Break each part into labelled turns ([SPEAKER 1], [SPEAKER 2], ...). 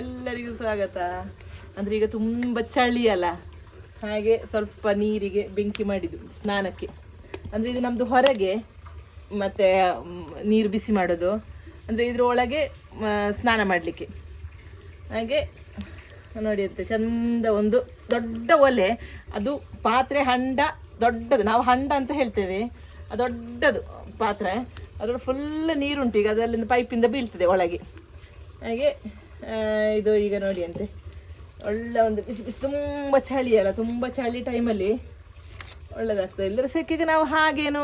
[SPEAKER 1] ಎಲ್ಲರಿಗೂ ಸ್ವಾಗತ. ಅಂದರೆ ಈಗ ತುಂಬ ಚಳಿ ಅಲ್ಲ. ಹಾಗೆ ಸ್ವಲ್ಪ ನೀರಿಗೆ ಬೆಂಕಿ ಮಾಡಿದ್ದು ಸ್ನಾನಕ್ಕೆ. ಅಂದರೆ ಇದು ನಮ್ಮದು ಹೊರಗೆ, ಮತ್ತು ನೀರು ಬಿಸಿ ಮಾಡೋದು. ಅಂದರೆ ಇದರೊಳಗೆ ಸ್ನಾನ ಮಾಡಲಿಕ್ಕೆ. ಹಾಗೆ, ನೋಡಿ ಅಂತ, ಚಂದ ಒಂದು ದೊಡ್ಡ ಒಲೆ. ಅದು ಪಾತ್ರೆ ಹಂಡ ದೊಡ್ಡದು. ನಾವು ಹಂಡ ಅಂತ ಹೇಳ್ತೇವೆ. ಅದು ದೊಡ್ಡದು ಪಾತ್ರೆ. ಅದರಲ್ಲಿ ಫುಲ್ ನೀರುಂಟು. ಈಗ ಅದರಲ್ಲಿಂದ ಪೈಪಿಂದ ಬೀಳ್ತದೆ ಒಳಗೆ. ಹಾಗೆ ಇದು ಈಗ ನೋಡಿ ಅಂತೆ. ಒಳ್ಳೆ ಒಂದು ಬಿಸಿ ಬಿಸಿ ತುಂಬ ಚಳಿ ಅಲ್ಲ, ತುಂಬ ಚಳಿ ಟೈಮಲ್ಲಿ ಒಳ್ಳೆದಾಗ್ತದೆ. ಇಲ್ಲದ್ರೆ ಸೆಕೆಗೆ ನಾವು ಹಾಗೇನು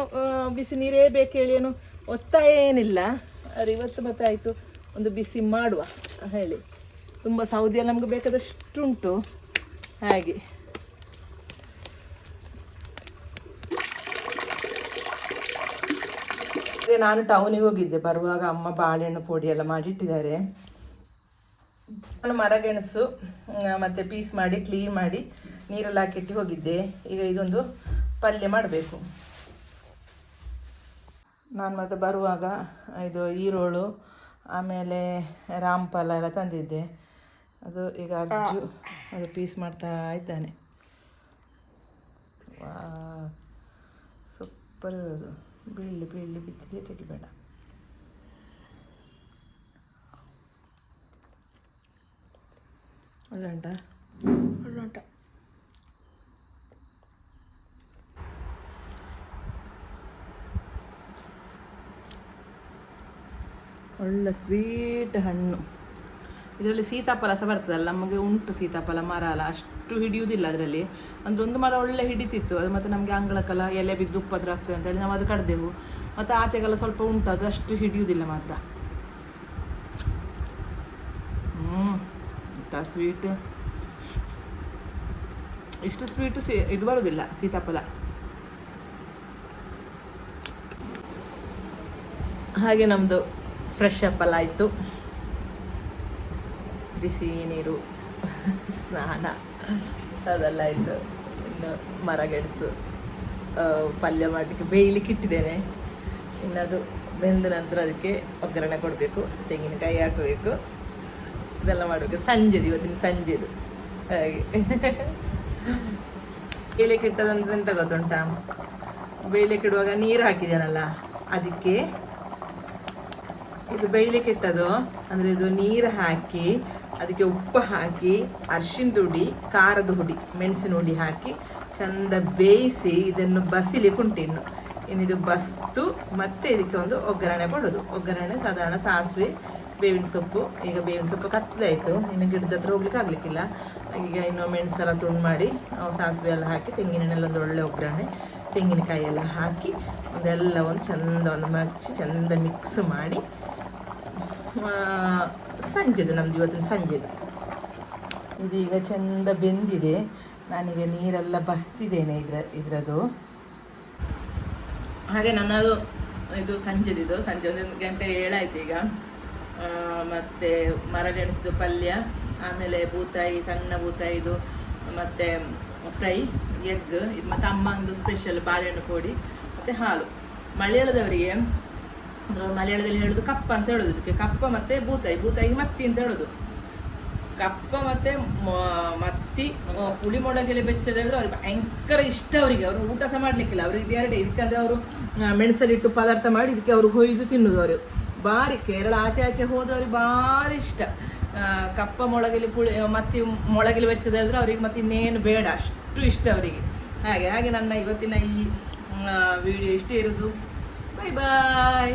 [SPEAKER 1] ಬಿಸಿ ನೀರೇ ಬೇಕೇಳಿ ಏನು ಒತ್ತಾಯ ಏನಿಲ್ಲ. ಅವ್ರು ಇವತ್ತು ಮತ್ತೆ ಆಯಿತು ಒಂದು ಬಿಸಿ ಮಾಡುವ ಹೇಳಿ. ತುಂಬ ಸೌದಿಯಲ್ಲಿ ನಮಗೆ ಬೇಕಾದಷ್ಟುಂಟು ಹಾಗೆ. ನಾನು ಟೌನಿಗೆ ಹೋಗಿದ್ದೆ. ಬರುವಾಗ ಅಮ್ಮ ಬಾಳೆಹಣ್ಣು ಪುಡಿ ಎಲ್ಲ ಮಾಡಿಟ್ಟಿದ್ದಾರೆ. ಮರಗೆಣಸು ಮತ್ತು ಪೀಸ್ ಮಾಡಿ ಕ್ಲೀನ್ ಮಾಡಿ ನೀರಲ್ಲಿ ಹಾಕಿಟ್ಟು ಹೋಗಿದ್ದೆ. ಈಗ ಇದೊಂದು ಪಲ್ಯ ಮಾಡಬೇಕು. ನಾನು ಮತ್ತೆ ಬರುವಾಗ ಇದು ಈರೋಳು ಆಮೇಲೆ ರಾಮ್ಫಲ ಎಲ್ಲ ತಂದಿದ್ದೆ. ಅದು ಈಗ ಅಜ್ಜು ಅದು ಪೀಸ್ ಮಾಡ್ತಾ ಇದ್ದಾನೆ. ಸೂಪರ್ ಇರೋದು. ಬೀಳಿ ಬೀಳಿ ಬಿದ್ದಿದೆ ತೆಗಿಬೇಡ. ಒಳ್ಳೆ ಉಂಟಾ. ಒಳ್ಳೆ ಸ್ವೀಟ್ ಹಣ್ಣು. ಇದರಲ್ಲಿ ಸೀತಾಫಲ ಸಹ ಬರ್ತದಲ್ಲ ನಮಗೆ ಉಂಟು ಸೀತಾಫಲ ಮರ ಅಲ್ಲ ಅಷ್ಟು ಹಿಡಿಯುವುದಿಲ್ಲ ಅದರಲ್ಲಿ. ಅಂದ್ರೆ ಒಂದು ಮರ ಒಳ್ಳೆ ಹಿಡಿತಿತ್ತು ಅದು ಮತ್ತು ನಮಗೆ ಅಂಗಳಕ್ಕೆಲ್ಲ ಎಲೆ ಬಿದ್ದು ಉಪ್ಪದ್ರ ಆಗ್ತದೆ ಅಂತೇಳಿ ನಾವು ಅದು ಕಡ್ದೆವು. ಮತ್ತು ಆಚೆಗೆಲ್ಲ ಸ್ವಲ್ಪ ಉಂಟು ಅದು ಅಷ್ಟು ಹಿಡಿಯುವುದಿಲ್ಲ ಮಾತ್ರ. ಸ್ವೀಟ್ ಇಷ್ಟು ಸ್ವೀಟ್ ಸಿ ಇದು ಬರೋದಿಲ್ಲ ಸೀತಾಫಲ. ಹಾಗೆ ನಮ್ಮದು ಫ್ರೆಶ್ ಅಪ್ ಎಲ್ಲ ಆಯಿತು. ಬಿಸಿ ನೀರು, ಸ್ನಾನ, ಅದೆಲ್ಲ ಆಯಿತು. ಇನ್ನು ಮರ ಗೆಡಿಸು ಪಲ್ಯ ಮಾಡಲಿಕ್ಕೆ ಬೇಯಲಿಕ್ಕೆ ಇಟ್ಟಿದ್ದೇನೆ. ಇನ್ನದು ಬೆಂದ ನಂತರ ಅದಕ್ಕೆ ಒಗ್ಗರಣೆ ಕೊಡಬೇಕು, ತೆಂಗಿನಕಾಯಿ ಹಾಕಬೇಕು. ಇದೆಲ್ಲ ಮಾಡುವಾಗ ಸಂಜೆದು, ಇವತ್ತಿನ ಸಂಜೆದು. ಹಾಗೆ. ಬೇಳೆ ಕೆಟ್ಟದಂದ್ರೆ ಎಂತ ಗೊತ್ತುಂಟಾ? ಬೇಳೆ ಕೆಡುವಾಗ ನೀರು ಹಾಕಿದ್ದೇನಲ್ಲ ಅದಕ್ಕೆ ಇದು ಬೇಯಲಿಕ್ಕೆ ಕೆಟ್ಟದು, ಅಂದರೆ ಇದು ನೀರು ಹಾಕಿ, ಅದಕ್ಕೆ ಉಪ್ಪು ಹಾಕಿ ಅರ್ಶಿಣದ ಹುಡಿ ಖಾರದ ಹುಡಿ, ಮೆಣಸಿನ ಹುಡಿ ಹಾಕಿ ಚಂದ ಬೇಯಿಸಿ ಇದನ್ನು ಬಸಿಲಿಕ್ಕೆ ಉಂಟು ಇನ್ನು ಇದು ಬಸ್ತು ಮತ್ತೆ ಇದಕ್ಕೆ ಒಂದು ಒಗ್ಗರಣೆ ಕೊಡೋದು ಒಗ್ಗರಣೆ ಸಾಧಾರಣ ಸಾಸಿವೆ ಬೇವಿನ ಸೊಪ್ಪು, ಈಗ ಬೇವಿನ ಸೊಪ್ಪು ಕತ್ತಲಾಯಿತು. ಇನ್ನು ಗಿಡದ ಹತ್ರ ಹೋಗ್ಲಿಕ್ಕೆ ಆಗ್ಲಿಕ್ಕಿಲ್ಲ. ಈಗ ಇನ್ನು ಮೆಣಸೆಲ್ಲ ತುಂಡು ಮಾಡಿ ಸಾಸಿವೆ ಎಲ್ಲ ಹಾಕಿ ತೆಂಗಿನೆಣ್ಣೆಲ್ಲ ಒಂದು ಒಳ್ಳೆ ಒಗ್ಗರಣೆ, ತೆಂಗಿನಕಾಯಿ ಎಲ್ಲ ಹಾಕಿ ಅದೆಲ್ಲ ಒಂದು ಚಂದ ಒಂದು ಮಚ್ಚಿ ಚಂದ ಮಿಕ್ಸ್ ಮಾಡಿ ಸಂಜೆದು ನಮ್ದು ಇವತ್ತಿನ ಸಂಜೆದು. ಇದೀಗ ಚಂದ ಬೆಂದಿದೆ. ನಾನೀಗ ನೀರೆಲ್ಲ ಬಸ್ತಿದ್ದೇನೆ ಇದ್ರ ಇದರದು ಹಾಗೆ ನನ್ನದು, ಇದು ಸಂಜೆದಿದು. ಸಂಜೆ ಒಂದು ಗಂಟೆ ಏಳಾಯ್ತು ಈಗ. ಮತ್ತೆ ಮರಗೆಣಸಿದು ಪಲ್ಯ, ಆಮೇಲೆ ಬೂತಾಯಿ ಸಣ್ಣ ಬೂತಾಯಿದು ಮತ್ತೆ ಫ್ರೈ, ಎಗ್, ಇದು ಮತ್ತು ಅಮ್ಮಂದು ಸ್ಪೆಷಲ್ ಬಾಳೆಹಣ್ಣು ಕೋಡಿ ಮತ್ತು ಹಾಲು. ಮಲಯಾಳದವರಿಗೆ ಮಲಯಾಳದಲ್ಲಿ ಹೇಳೋದು ಕಪ್ಪ ಅಂತ ಹೇಳೋದು ಇದಕ್ಕೆ. ಕಪ್ಪ ಮತ್ತೆ ಬೂತಾಯಿ ಬೂತಾಯಿ ಮತ್ತಿ ಅಂತ ಹೇಳೋದು. ಕಪ್ಪ ಮತ್ತೆ ಮತ್ತಿ ಪುಳಿ ಮೊಳಗೆಲೆ ಬೆಚ್ಚದಾದ್ರೆ ಅವ್ರಿಗೆ ಭಯಂಕರ ಇಷ್ಟ ಅವರಿಗೆ. ಅವರು ಊಟ ಸಹ ಮಾಡಲಿಕ್ಕಿಲ್ಲ. ಅವ್ರಿಗೆ ಎರಡೇ ಅಂದರೆ ಅವರು ಮೆಣಸಲ್ಲಿಟ್ಟು ಪದಾರ್ಥ ಮಾಡಿ, ಇದಕ್ಕೆ ಅವರು ಕೊಯ್ದು ತಿನ್ನೋದು ಅವರು. ಭಾರಿ ಕೇರಳ ಆಚೆ ಆಚೆ ಹೋದವ್ರಿಗೆ ಭಾರಿ ಇಷ್ಟ. ಕಪ್ಪ ಮೊಳಗಿಲಿ ಪುಳಿ ಮತ್ತಿ ಮೊಳಗಿಲಿ ವೆಚ್ಚದಾದ್ರೆ ಅವ್ರಿಗೆ ಮತ್ತೆ ಇನ್ನೇನು ಬೇಡ, ಅಷ್ಟು ಇಷ್ಟ ಅವರಿಗೆ. ಹಾಗೆ ಹಾಗೆ ನನ್ನ ಇವತ್ತಿನ ಈ ವಿಡಿಯೋ ಇಷ್ಟೇ ಇರೋದು. ಬಾಯ್ ಬಾಯ್